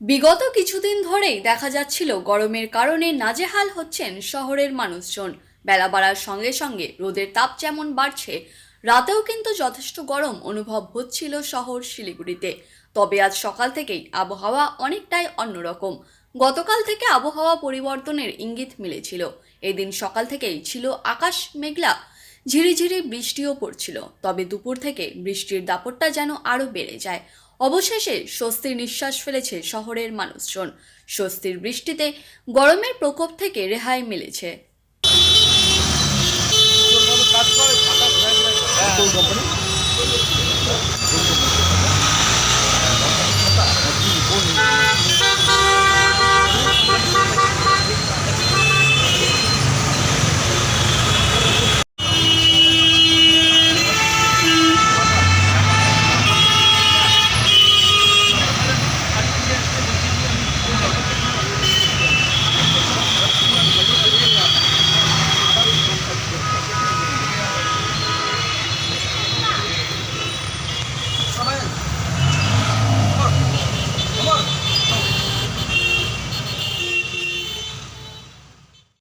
বিগত কিছুদিন ধরেই দেখা যাচ্ছিল গরমের কারণে নাজেহাল হচ্ছেন শহরের মানুষজন। বেলা বাড়ার সঙ্গে সঙ্গে রোদের তাপ যেমন বাড়ছে, রাতেও কিন্তু যথেষ্ট গরম অনুভব হচ্ছিল শহর শিলিগুড়িতে। তবে আজ সকাল থেকেই আবহাওয়া অনেকটাই অন্যরকম। গতকাল থেকে আবহাওয়া পরিবর্তনের ইঙ্গিত মিলেছিল। এদিন সকাল থেকেই ছিল আকাশ মেঘলা, ঝিরিঝিরি বৃষ্টিও পড়ছিল। তবে দুপুর থেকে বৃষ্টির দাপটটা যেন আরও বেড়ে যায়। অবশেষে স্বস্তির নিঃশ্বাস ফেলেছে শহরের মানুষজন। স্বস্তির বৃষ্টিতে গরমের প্রকোপ থেকে রেহাই মিলেছে।